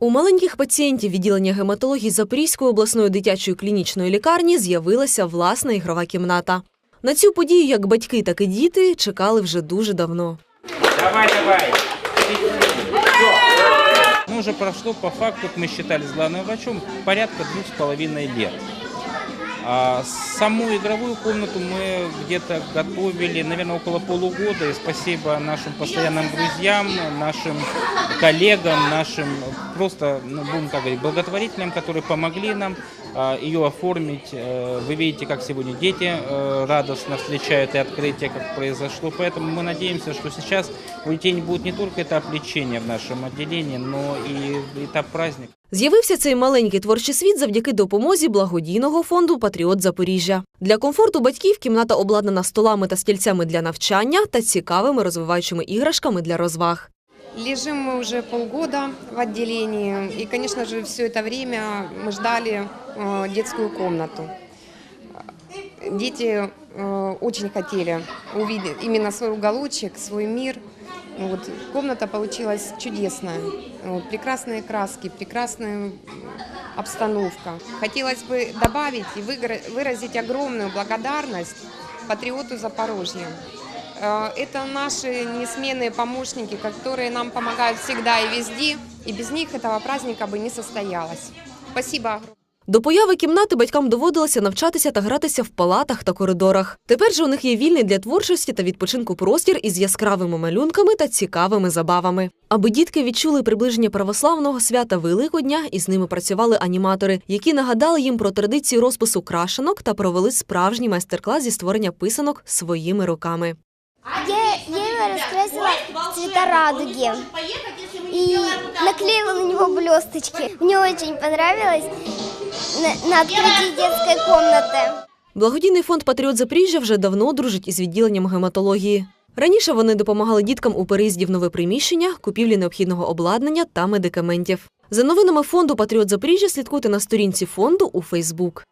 У маленьких пацієнтів відділення гематології Запорізької обласної дитячої клінічної лікарні з'явилася власна ігрова кімната. На цю подію як батьки, так і діти чекали вже дуже давно. Давай, давай. Ну, уже прошло по факту, мы считали с главным врачом, порядка двух с половиной лет. А саму игровую комнату мы где-то готовили, наверное, около полугода. И спасибо нашим постоянным друзьям, нашим коллегам, нашим просто, ну, будем так говорить, благотворителям, которые помогли нам а, ее оформить. Э, Вы видите, как сегодня дети э, радостно встречают и открытие, как произошло. Поэтому мы надеемся, что сейчас у детей не будет не только этап лечения в нашем отделении, но и этап праздника. З'явився цей маленький творчий світ завдяки допомозі благодійного фонду Патріот Запоріжжя. Для комфорту батьків кімната обладнана столами та стільцями для навчання та цікавими розвиваючими іграшками для розваг. Лежим мы уже полгода в отделении, и, конечно же, все это время мы ждали э, детскую комнату. Дети э, очень хотели увидеть именно свой уголочек, свой мир. Вот, комната получилась чудесная. Вот, прекрасные краски, прекрасная обстановка. Хотелось бы добавить и выразить огромную благодарность патриоту Запорожья. Э, Это наши несменные помощники, которые нам помогают всегда и везде, и без них этого праздника бы не состоялось. Спасибо огромное. До появи кімнати батькам доводилося навчатися та гратися в палатах та коридорах. Тепер же у них є вільний для творчості та відпочинку простір із яскравими малюнками та цікавими забавами. Аби дітки відчули приближення православного свята Великодня, і з ними працювали аніматори, які нагадали їм про традицію розпису крашенок та провели справжній майстер-клас зі створення писанок своїми руками. Я, я его раскрасила в цвета радуги и наклеила на него блесточки. Мне очень понравилось на, на открытии детской комнаты. Благодійний фонд Патріот Запоріжжя вже давно дружить із відділенням гематології. Раніше вони допомагали діткам у переїзді в нове приміщення, купівлі необхідного обладнання та медикаментів. За новинами фонду Патріот Запоріжжя слідкуйте на сторінці фонду у Фейсбук.